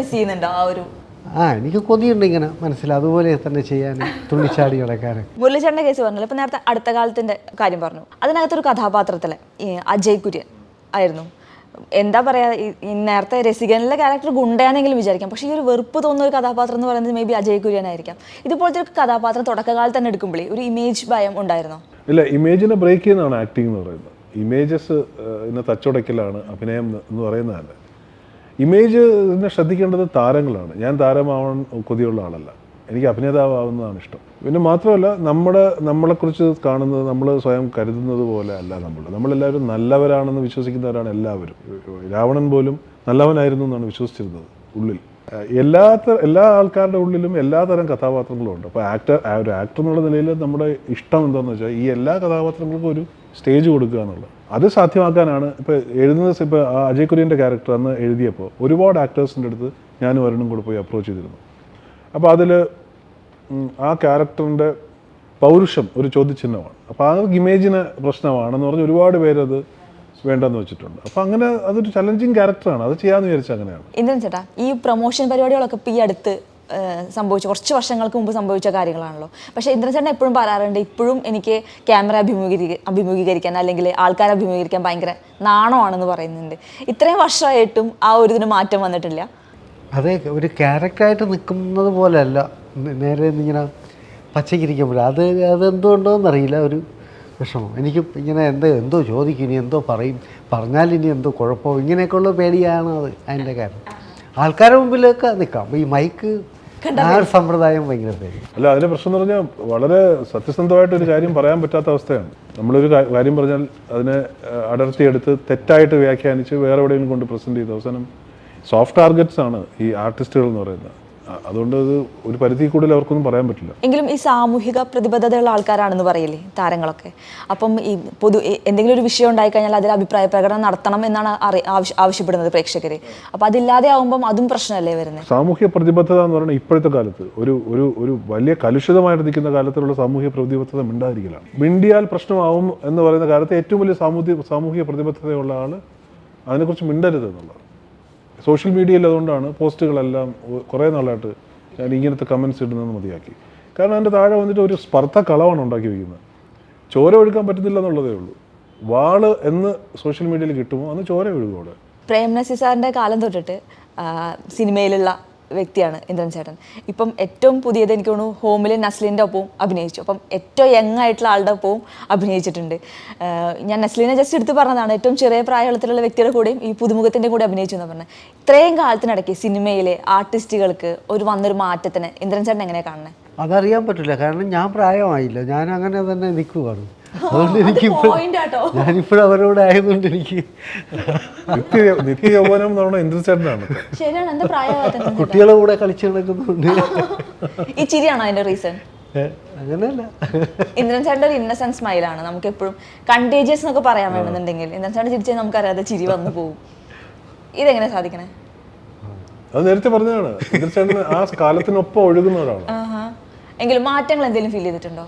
മിസ് ചെയ്യുന്നുണ്ടോ ആ ഒരു ആ എനിക്ക് കൊതിയുണ്ട് ഇങ്ങനെ മനസ്സിൽ അതുപോലെ തന്നെ ചെയ്യാൻ തുള്ളിച്ചാടി കിടക്കാനും മുരളിച്ചേട്ടന്റെ കേസ് പറഞ്ഞല്ലോ. ഇപ്പം നേരത്തെ അടുത്ത കാലത്തിന്റെ കാര്യം പറഞ്ഞു. അതിനകത്തൊരു കഥാപാത്രത്തിലെ അജയ് കുര്യൻ ആയിരുന്നു. എന്താ പറയാ നേരത്തെ രസികനിലെ ക്യാരക്ടർ ഗുണ്ടയാണെങ്കിലും വിചാരിക്കാം. പക്ഷേ ഈ ഒരു വെറുപ്പ് തോന്നുന്ന ഒരു കഥാപാത്രം എന്ന് പറയുന്നത് മേ ബി അജയ് കുര്യൻ ആയിരിക്കാം ഇതുപോലത്തെ ഒരു കഥാപാത്രം തുടക്കകാലത്ത് തന്നെ എടുക്കുമ്പോഴേ ഒരു ഇമേജ് ഭയം ഉണ്ടായിരുന്നോ? ഇല്ല ഇമേജിനെ ബ്രേക്ക് ചെയ്യുന്നതാണ് ആക്ടിംഗ് എന്ന് പറയുന്നത്. ഇമേജസ് ഇന്ന് തച്ചുടയ്ക്കലാണ് അഭിനയം എന്ന് പറയുന്നതല്ല. ഇമേജ് ഇതിനെ ശ്രദ്ധിക്കേണ്ടത് താരങ്ങളാണ്. ഞാൻ താരമാവാൻ കൊതിയുള്ള ആളല്ല. എനിക്ക് അഭിനേതാവുന്നതാണ് ഇഷ്ടം. പിന്നെ മാത്രമല്ല നമ്മുടെ നമ്മളെക്കുറിച്ച് കാണുന്നത് നമ്മൾ സ്വയം കരുതുന്നത് പോലെ അല്ല നമ്മൾ. നമ്മളെല്ലാവരും നല്ലവരാണെന്ന് വിശ്വസിക്കുന്നവരാണ് എല്ലാവരും. രാവണൻ പോലും നല്ലവനായിരുന്നു എന്നാണ് വിശ്വസിച്ചിരുന്നത് ഉള്ളിൽ. എല്ലാ എല്ലാ ആൾക്കാരുടെ ഉള്ളിലും എല്ലാ തരം കഥാപാത്രങ്ങളും ഉണ്ട്. അപ്പോൾ ആക്ടർ ഒരു ആക്ടർ എന്നുള്ള നിലയിൽ നമ്മുടെ ഇഷ്ടം എന്താണെന്ന് വെച്ചാൽ ഈ എല്ലാ കഥാപാത്രങ്ങൾക്കും ഒരു സ്റ്റേജ് കൊടുക്കുക എന്നുള്ളത്. അത് സാധ്യമാക്കാനാണ്. ഇപ്പോൾ എഴുതുന്ന ഇപ്പോൾ അജയ് കുര്യന്റെ ക്യാരക്ടർ അന്ന് എഴുതിയപ്പോൾ ഒരുപാട് ആക്ടേഴ്സിന്റെ അടുത്ത് ഞാനും വരണം കൂടെ പോയി അപ്രോച്ച് ചെയ്തിരുന്നു. അപ്പോൾ അതിൽ ആ ക്യാരക്ടറിന്റെ പൗരുഷം ഒരു ചോദ്യചിഹ്നമാണ്. അപ്പോൾ ആ ഇമേജിന് പ്രശ്നമാണെന്ന് പറഞ്ഞ് ഒരുപാട് പേരത് വേണ്ടെന്ന് വെച്ചിട്ടുണ്ട്. അപ്പൊ അങ്ങനെ അതൊരു ചലഞ്ചിങ് ക്യാരക്ടറാണ് അത് ചെയ്യാന്ന് വിചാരിച്ചാൽ അങ്ങനെയാണ്. ഇന്ദ്രൻ ചേട്ടാ ഈ പ്രൊമോഷൻ പരിപാടികളൊക്കെ ഇപ്പോൾ ഈ അടുത്ത് സംഭവിച്ച കുറച്ച് വർഷങ്ങൾക്ക് മുമ്പ് സംഭവിച്ച കാര്യങ്ങളാണല്ലോ. പക്ഷേ ഇന്ദ്രൻ ചേട്ടൻ എപ്പോഴും പറയാറുണ്ട് ഇപ്പോഴും എനിക്ക് ക്യാമറ അഭിമുഖീകരി അഭിമുഖീകരിക്കാൻ അല്ലെങ്കിൽ ആൾക്കാരെ അഭിമുഖീകരിക്കാൻ ഭയങ്കര നാണമാണെന്ന് പറയുന്നുണ്ട്. ഇത്രയും വർഷമായിട്ടും ആ ഒരു ഇതിന് മാറ്റം വന്നിട്ടില്ല? അതെ ഒരു ക്യാരക്ടറായിട്ട് നിൽക്കുന്നത് പോലെയല്ല. നേരെ ഇങ്ങനെ പച്ചക്കിരിക്കുമ്പോൾ അത് അതെന്തുകൊണ്ടോന്നറിയില്ല. ഒരു വിഷമം. എനിക്ക് ഇങ്ങനെ എന്തോ എന്തോ ചോദിക്കും ഇനി എന്തോ പറയും. പറഞ്ഞാൽ ഇനി എന്തോ കുഴപ്പമോ? ഇങ്ങനെയൊക്കെയുള്ള പേടിയാണ് അത് അതിന്റെ കാരണം. ആൾക്കാരുടെ മുമ്പിലൊക്കെ നിൽക്കാം. ഈ മൈക്ക് ആ ഒരു സമ്പ്രദായം ഭയങ്കര പേടി അല്ല അതിന്റെ പ്രശ്നം എന്ന് പറഞ്ഞാൽ വളരെ സത്യസന്ധമായിട്ട് ഒരു കാര്യം പറയാൻ പറ്റാത്ത അവസ്ഥയാണ്. നമ്മളൊരു കാര്യം പറഞ്ഞാൽ അതിനെ അടർത്തിയെടുത്ത് തെറ്റായിട്ട് വ്യാഖ്യാനിച്ച് വേറെ എവിടെയെങ്കിലും കൊണ്ട് പ്രസന്റ് ചെയ്ത് അവസാനം സോഫ്റ്റ് ടാർഗറ്റ്സ് ആണ് ഈ ആർട്ടിസ്റ്റുകൾ എന്ന് പറയുന്നത്. അതുകൊണ്ട് അത് ഒരു പരിധി കൂടുതൽ അവർക്കൊന്നും പറയാൻ പറ്റില്ല. എങ്കിലും ഈ സാമൂഹിക പ്രതിബദ്ധതയുള്ള ആൾക്കാരാണെന്ന് പറയില്ലേ താരങ്ങളൊക്കെ? അപ്പം ഈ പൊതു എന്തെങ്കിലും ഒരു വിഷയം ഉണ്ടായി കഴിഞ്ഞാൽ അതിൽ അഭിപ്രായ പ്രകടനം നടത്തണം എന്നാണ് ആവശ്യപ്പെടുന്നത് പ്രേക്ഷകർ അപ്പം അതില്ലാതെ ആവുമ്പം അതും പ്രശ്നമല്ലേ വരുന്നത് സാമൂഹ്യ പ്രതിബദ്ധത എന്ന് പറയുന്നത് ഇപ്പോഴത്തെ കാലത്ത് ഒരു ഒരു ഒരു വലിയ കലുഷിതമായിട്ട് നിൽക്കുന്ന കാലത്തിലുള്ള സാമൂഹ്യ പ്രതിബദ്ധത മിണ്ടാതിരിക്കലാണ്. മിണ്ടിയാൽ പ്രശ്നമാവും എന്ന് പറയുന്ന കാലത്ത് ഏറ്റവും വലിയ സാമൂഹ്യ സാമൂഹ്യ പ്രതിബദ്ധതയുള്ള ആൾ അതിനെക്കുറിച്ച് മിണ്ടരുത് എന്നുള്ളത് സോഷ്യൽ മീഡിയയിൽ അതുകൊണ്ടാണ് പോസ്റ്റുകളെല്ലാം കുറേ നാളായിട്ട് ഞാൻ ഇങ്ങനത്തെ കമൻസ് ഇടുന്നത് മതിയാക്കി. കാരണം അതിന്റെ താഴെ വന്നിട്ട് ഒരു സ്പർദ്ധ കളവാണ് ഉണ്ടാക്കി വയ്ക്കുന്നത് ചോര ഒഴുക്കാൻ പറ്റുന്നില്ല എന്നുള്ളതേ ഉള്ളൂ. വാൾ എന്ന് സോഷ്യൽ മീഡിയയിൽ കിട്ടുമോ? അന്ന് ചോര ഒഴുകും അവിടെ. പ്രേം നസീർ സാറിന്റെ കാലം തൊട്ടിട്ട് സിനിമയിലുള്ള വ്യക്തിയാണ് ഇന്ദ്രൻ ചേട്ടൻ. ഇപ്പം ഏറ്റവും പുതിയത് എനിക്ക് തോന്നുന്നു ഹോമിലെ നസ്ലിന്റെ ഒപ്പവും അഭിനയിച്ചു. അപ്പം ഏറ്റവും യങ് ആയിട്ടുള്ള ആളുടെ ഒപ്പവും അഭിനയിച്ചിട്ടുണ്ട്. ഞാൻ നസ്ലിനെ ജസ്റ്റ് എടുത്ത് പറഞ്ഞതാണ്. ഏറ്റവും ചെറിയ പ്രായത്തിലുള്ള വ്യക്തിയുടെ കൂടെയും ഈ പുതുമുഖത്തിന്റെ കൂടെ അഭിനയിച്ചു എന്ന് പറഞ്ഞത്. ഇത്രയും കാലത്തിനിടയ്ക്ക് സിനിമയിലെ ആർട്ടിസ്റ്റുകൾക്ക് ഒരു വന്നൊരു മാറ്റത്തിന് ഇന്ദ്രൻ ചേട്ടൻ എങ്ങനെയാണ് കാണുന്നത് അതറിയാൻ പറ്റില്ല. കാരണം ഞാൻ പ്രായമായില്ല. ഞാൻ അങ്ങനെ തന്നെ നിൽക്കുവാണ്. അതുകൊണ്ട് എനിക്ക്. ഞാനിപ്പോഴും അവരോട് ആയതുകൊണ്ട് എനിക്ക് നിത്യ നിത്യ യൗവനം എന്ന് ഇന്ദ്രചേട്ടനാണ്. ശരിയാണ് എന്താ പ്രായമാകത്തത് കുട്ടികളെ കൂടെ കളിച്ച് നടക്കുന്നുണ്ട് ഈ ചിരിയാണോ അതിന്റെ റീസൺ അങ്ങനെയല്ല. ഇന്ദ്രൻ ചേട്ടന്റെ ഒരു ഇന്നസെന്റ് സ്മൈലാണ് നമുക്ക് എപ്പോഴും കണ്ടേജിയസ് എന്നൊക്കെ പറയാൻ വേണമെന്നുണ്ടെങ്കിൽ ഇന്ദ്രൻ ചേട്ടൻ ചിരിച്ചാൽ നമുക്കറിയാതെ ചിരി വന്നു പോകും ഇതെങ്ങനെ സാധിക്കണേ? അത് നേരത്തെ പറഞ്ഞതാണ്. ആ കാലത്തിനൊപ്പം ഒഴുകുന്ന ഒരാളാണ്. എങ്കിലും മാറ്റങ്ങൾ എന്തെങ്കിലും ഫീൽ ചെയ്തിട്ടുണ്ടോ?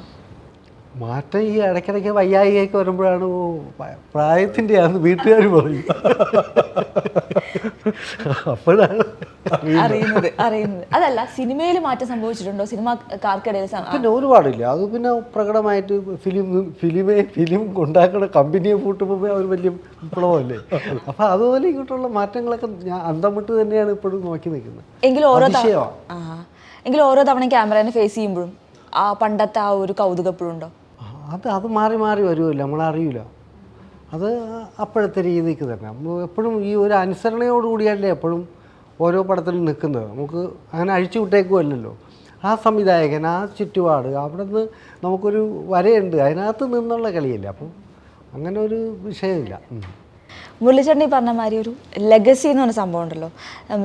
മാറ്റം ഈ ഇടയ്ക്കിടയ്ക്ക് വയ്യായികയൊക്കെ വരുമ്പോഴാണ് പ്രായത്തിന്റെ ആണെന്ന് വീട്ടുകാർ പറയും. അപ്പോഴാണ് അറിയുന്നത്. അറിയുന്നത് അതല്ല സിനിമയിൽ മാറ്റം സംഭവിച്ചിട്ടുണ്ടോ? സിനിമ കാർക്കിടയിൽ ആ, പിന്നെ ഒരുപാടില്ല. അത് പിന്നെ പ്രകടമായിട്ട് ഫിലിം ഫിലിമെ ഫിലിം ഉണ്ടാക്കുന്ന കമ്പനിയെ പൂട്ടുമ്പോൾ അവർ വലിയ വിപ്ലവമല്ലേ? അപ്പൊ അതുപോലെ ഇങ്ങോട്ടുള്ള മാറ്റങ്ങളൊക്കെ ഞാൻ അന്തം വിട്ട് തന്നെയാണ് ഇപ്പോഴും നോക്കി നിൽക്കുന്നത്. എങ്കിലും ഓരോ. എങ്കിലും ഓരോ തവണ ക്യാമറനെ ഫേസ് ചെയ്യുമ്പോഴും ആ പണ്ടത്തെ ആ ഒരു കൗതുകം എപ്പോഴും ഉണ്ടോ? അത് അത് മാറി മാറി വരുമല്ലോ നമ്മളറിയില്ല അത് അപ്പോഴത്തെ രീതിക്ക് തന്നെ. എപ്പോഴും ഈ ഒരു അനുസരണയോടുകൂടിയല്ലേ എപ്പോഴും ഓരോ പടത്തിലും നിൽക്കുന്നത്. നമുക്ക് അങ്ങനെ അഴിച്ചു വിട്ടേക്കുമല്ലോ ആ സംവിധായകൻ ആ ചുറ്റുപാട് അവിടെ നിന്ന് നമുക്കൊരു വരയുണ്ട്. അതിനകത്ത് നിന്നുള്ള കളിയല്ലേ? അപ്പം അങ്ങനെ ഒരു വിഷയമില്ല. മുരളിച്ചേട്ടൻ ഈ പറഞ്ഞ മാതിരി ഒരു ലെഗസി എന്ന് പറഞ്ഞ സംഭവം ഉണ്ടല്ലോ.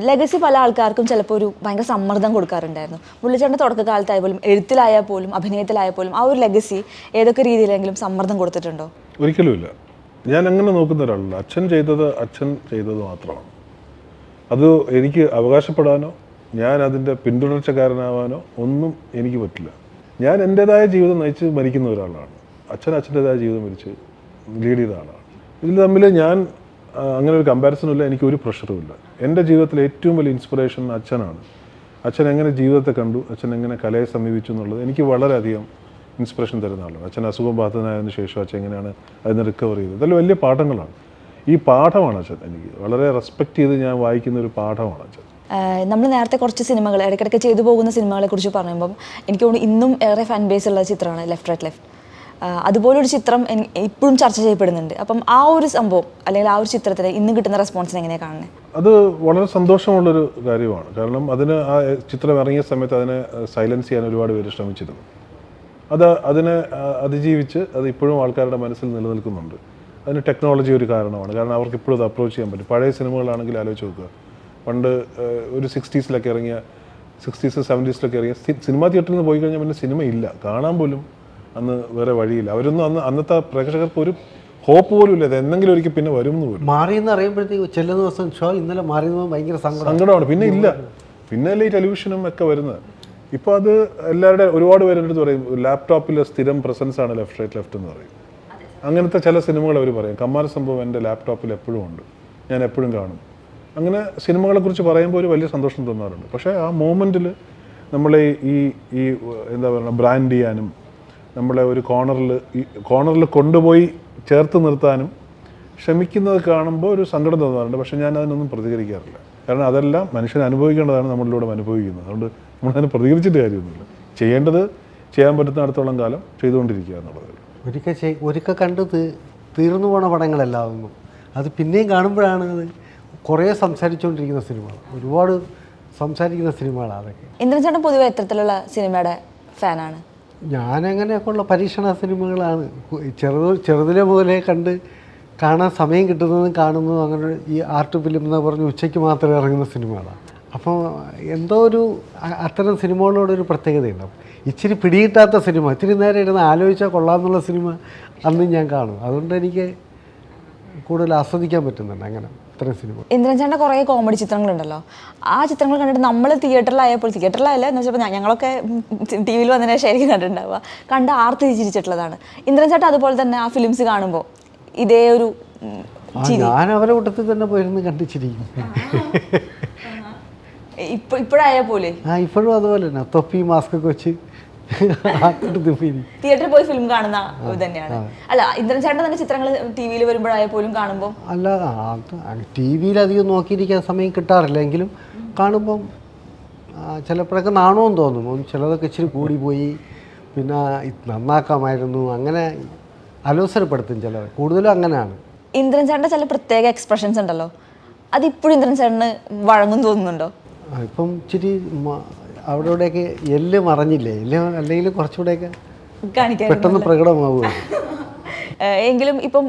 ലെഗസി പല ആൾക്കാർക്കും ചിലപ്പോൾ ഒരു ഭയങ്കര സമ്മർദ്ദം കൊടുക്കാറുണ്ടായിരുന്നു. മുരളിച്ചേട്ടന്റെ തുടക്കകാലത്തായ പോലും എഴുത്തിലായാൽ പോലും അഭിനയത്തിലായ പോലും ആ ഒരു ലെഗസി ഏതൊക്കെ രീതിയിലെങ്കിലും സമ്മർദ്ദം കൊടുത്തിട്ടുണ്ടോ? ഒരിക്കലുമില്ല. ഞാൻ അങ്ങനെ നോക്കുന്ന ഒരാളല്ല അച്ഛൻ ചെയ്തത് അച്ഛൻ ചെയ്തത് മാത്രമാണ്. അത് എനിക്ക് അവകാശപ്പെടാനോ ഞാൻ അതിന്റെ പിന്തുടർച്ചക്കാരനാവാനോ ഒന്നും എനിക്ക് പറ്റില്ല. ഞാൻ എന്റെതായ ജീവിതം നയിച്ച് മരിക്കുന്ന ഒരാളാണ്. അച്ഛൻ അച്ഛന്റെതായ ജീവിതം മരിച്ച് ലീഡ് ചെയ്ത ആളാണ്. ഇതിൽ തമ്മിൽ ഞാൻ അങ്ങനെ ഒരു കമ്പാരിസനുമില്ല എനിക്ക് ഒരു പ്രഷറും ഇല്ല. എന്റെ ജീവിതത്തിലെ ഏറ്റവും വലിയ ഇൻസ്പിറേഷൻ അച്ഛനാണ്. അച്ഛൻ എങ്ങനെ ജീവിതത്തെ കണ്ടു അച്ഛൻ എങ്ങനെ കലയെ സമീപിച്ചു എന്നുള്ളത് എനിക്ക് വളരെയധികം ഇൻസ്പിറേഷൻ തരുന്ന ആളാണ്. അച്ഛൻ അസുഖം ബാധിതനായതിനു ശേഷം അച്ഛൻ എങ്ങനെയാണ് അതിന് റിക്കവർ ചെയ്തത്. ഇതെല്ലാം വലിയ പാഠങ്ങളാണ്. ഈ പാഠമാണ് അച്ഛൻ എനിക്ക് വളരെ റെസ്പെക്റ്റ് ചെയ്ത് ഞാൻ വായിക്കുന്ന ഒരു പാഠമാണ് അച്ഛൻ. നമ്മൾ നേരത്തെ കുറച്ച് സിനിമകൾ ഇടയ്ക്കിടയ്ക്ക് ചെയ്തു പോകുന്ന സിനിമകളെ കുറിച്ച് പറയുമ്പം എനിക്ക് ഇന്നും ഏറെ ഫാൻ ബേസ് ഉള്ള ചിത്രമാണ് ലെഫ്റ്റ് റൈറ്റ് ലെഫ്റ്റ് അതുപോലൊരു ചിത്രം ഇപ്പോഴും ചർച്ച ചെയ്യപ്പെടുന്നുണ്ട്. അപ്പം ആ ഒരു സംഭവം അല്ലെങ്കിൽ ആ ഒരു ചിത്രത്തിന് ഇന്ന് കിട്ടുന്ന റെസ്പോൺസിനെ എങ്ങനെയാണ് കാണുന്നത് അത് വളരെ സന്തോഷമുള്ളൊരു കാര്യമാണ്. കാരണം അതിന് ആ ചിത്രം ഇറങ്ങിയ സമയത്ത് അതിനെ സൈലൻസ് ചെയ്യാൻ ഒരുപാട് പേര് ശ്രമിച്ചിരുന്നു. അത് അതിനെ അതിജീവിച്ച് അത് ഇപ്പോഴും ആൾക്കാരുടെ മനസ്സിൽ നിലനിൽക്കുന്നുണ്ട്. അതിന് ടെക്നോളജി ഒരു കാരണമാണ്. കാരണം അവർക്ക് ഇപ്പോഴും അത് അപ്രോച്ച് ചെയ്യാൻ പറ്റും. പഴയ സിനിമകളാണെങ്കിൽ ആലോചിച്ച് നോക്കുക. പണ്ട് ഒരു സിക്സ്റ്റീസിലൊക്കെ ഇറങ്ങിയ സിക്സ്റ്റീസ് സെവന്റീസിലൊക്കെ ഇറങ്ങിയ സിനിമാ തിയേറ്ററിൽ നിന്ന് പോയി കഴിഞ്ഞാൽ പിന്നെ സിനിമ ഇല്ല. കാണാൻ പോലും അന്ന് വേറെ വഴിയില്ല. അവരൊന്നും അന്ന് അന്നത്തെ പ്രേക്ഷകർക്ക് ഒരു ഹോപ്പ് പോലും ഇല്ല. ഇത് എന്തെങ്കിലും ഒരിക്കൽ പിന്നെ വരും എന്ന് പോലും. മാറിയെന്ന് അറിയുമ്പോഴത്തേക്ക് ചില ദിവസം ഷോ ഇന്നലെ മാറിയെന്ന് ഭയങ്കര സങ്കടം. സങ്കടമാണ്. പിന്നെ ഇല്ല. പിന്നെ അല്ലേ ഈ ടെലിവിഷനും ഒക്കെ വരുന്നത്. ഇപ്പോൾ അത് എല്ലാവരുടെ ഒരുപാട് പേരുടെ അടുത്ത് പറയും ലാപ്ടോപ്പിലെ സ്ഥിരം പ്രസൻസ് ആണ് ലെഫ്റ്റ് റൈറ്റ് ലെഫ്റ്റ് എന്ന് പറയും. അങ്ങനത്തെ ചില സിനിമകൾ അവർ പറയും. കമ്മാര സംഭവം എന്റെ ലാപ്ടോപ്പിൽ എപ്പോഴും ഉണ്ട്. ഞാൻ എപ്പോഴും കാണും. അങ്ങനെ സിനിമകളെ കുറിച്ച് പറയുമ്പോൾ ഒരു വലിയ സന്തോഷം തോന്നാറുണ്ട്. പക്ഷേ ആ മൂമെന്റിൽ നമ്മളെ ഈ ഈ എന്താ പറയുക ബ്രാൻഡ് ചെയ്യാനും നമ്മളെ ഒരു കോർണറിൽ ഈ കോർണറിൽ കൊണ്ടുപോയി ചേർത്ത് നിർത്താനും ശ്രമിക്കുന്നത് കാണുമ്പോൾ ഒരു സങ്കടം തോന്നാറുണ്ട്. പക്ഷേ ഞാൻ അതിനൊന്നും പ്രതികരിക്കാറില്ല. കാരണം അതെല്ലാം മനുഷ്യൻ അനുഭവിക്കേണ്ടതാണ് നമ്മളിലൂടെ അനുഭവിക്കുന്നത്. അതുകൊണ്ട് നമ്മളതിന് പ്രതികരിച്ചിട്ട് കാര്യമൊന്നുമില്ല. ചെയ്യേണ്ടത് ചെയ്യാൻ പറ്റുന്നിടത്തോളം കാലം ചെയ്തുകൊണ്ടിരിക്കുക എന്നുള്ളത് ഒരിക്കൽ ചെയ് ഒരിക്കൽ കണ്ടത് തീർന്നു പോണ പടങ്ങളല്ലാവുന്നു അത് പിന്നെയും കാണുമ്പോഴാണ് അത് കുറേ സംസാരിച്ചുകൊണ്ടിരിക്കുന്ന സിനിമ ഒരുപാട് സംസാരിക്കുന്ന സിനിമകളാണ് അതൊക്കെ. ഇന്ദ്രൻ ചേട്ടൻ പൊതുവെ എത്രത്തിലുള്ള സിനിമയുടെ ഫാനാണ്? ഞാനങ്ങനെയൊക്കെ ഉള്ള പരീക്ഷണ സിനിമകളാണ്. ചെറുത് ചെറുതിലെ മുതലേ കണ്ട് കാണാൻ സമയം കിട്ടുന്നതും കാണുന്നതും അങ്ങനെ ഈ ആർട്ട് ഫിലിം എന്ന് പറഞ്ഞ് ഉച്ചയ്ക്ക് മാത്രം ഇറങ്ങുന്ന സിനിമകളാണ്. അപ്പോൾ എന്തോ ഒരു അത്തരം സിനിമകളോടൊരു പ്രത്യേകതയുണ്ടാവും ഇച്ചിരി പിടികിട്ടാത്ത സിനിമ ഇച്ചിരി നേരം ഇരുന്ന് ആലോചിച്ചാൽ കൊള്ളാമെന്നുള്ള സിനിമ അന്നും ഞാൻ കാണും. അതുകൊണ്ട് എനിക്ക് കൂടുതൽ ആസ്വദിക്കാൻ പറ്റുന്നുണ്ട് അങ്ങനെ. ഇത്തരം സിനിമ ഇന്ദ്രൻചാണ്ട കുറേ കോമഡി ചിത്രങ്ങളുണ്ടല്ലോ. ആ ചിത്രങ്ങൾ കണ്ടിട്ട് നമ്മൾ തിയേറ്ററിലായപ്പോൾ തിയേറ്ററിലായല്ല എന്ന് വെച്ചപ്പോൾ ഞങ്ങളൊക്കെ ടി വിയിൽ വന്നതിന് ശരിക്കും കണ്ടിട്ടുണ്ടാവുക. കണ്ട് ആർത്തി ചിരിച്ചിട്ടുള്ളതാണ് ഇന്ദ്രൻചാട്ട അതുപോലെ തന്നെ ആ ഫിലിംസ് കാണുമ്പോൾ ഇതേ ഒരു ഞാൻ അവരെ കൂട്ടത്തിൽ തന്നെ പോയിരുന്നു കണ്ടിച്ചിരിക്കും ഇപ്പോഴായ പോലെ. ആ ഇപ്പോഴും അതുപോലെ തന്നെ. തൊപ്പി മാസ്ക് ഒക്കെ വെച്ച് തിയേറ്ററിൽ പോയി ഫിലിം കാണുന്ന തന്നെയാണ്. അല്ല ഇന്ദ്രൻ ചേട്ടൻ തന്നെ ചിത്രങ്ങൾ ടി വിയിൽ വരുമ്പോഴായ പോലും കാണുമ്പോൾ അല്ല ടി വിയിൽ അധികം നോക്കിയിരിക്കാൻ സമയം കിട്ടാറില്ല എങ്കിലും കാണുമ്പം ചിലപ്പോഴൊക്കെ നാണമെന്ന് തോന്നും. ചിലതൊക്കെ ഇച്ചിരി കൂടിപ്പോയി പിന്നെ നന്നാക്കാമായിരുന്നു. അങ്ങനെ അലോസരപ്പെടുത്തും ചിലർ. കൂടുതലും അങ്ങനെയാണ്. ഇന്ദ്രൻ ചേട്ടന്റെ ചില പ്രത്യേക എക്സ്പ്രഷൻസ് ഉണ്ടല്ലോ. അത് ഇപ്പോഴും ഇന്ദ്രൻ ചേട്ടന് വഴങ്ങും തോന്നുന്നുണ്ടോ? ഇപ്പം ഇച്ചിരി അവിടെ ഇവിടെയൊക്കെ എല്ല് മറഞ്ഞില്ലേ? എല്ല് അല്ലെങ്കിൽ കുറച്ചുകൂടെയൊക്കെ കാണിക്കാൻ പെട്ടെന്ന് പ്രകടമാവുക. എങ്കിലും ഇപ്പം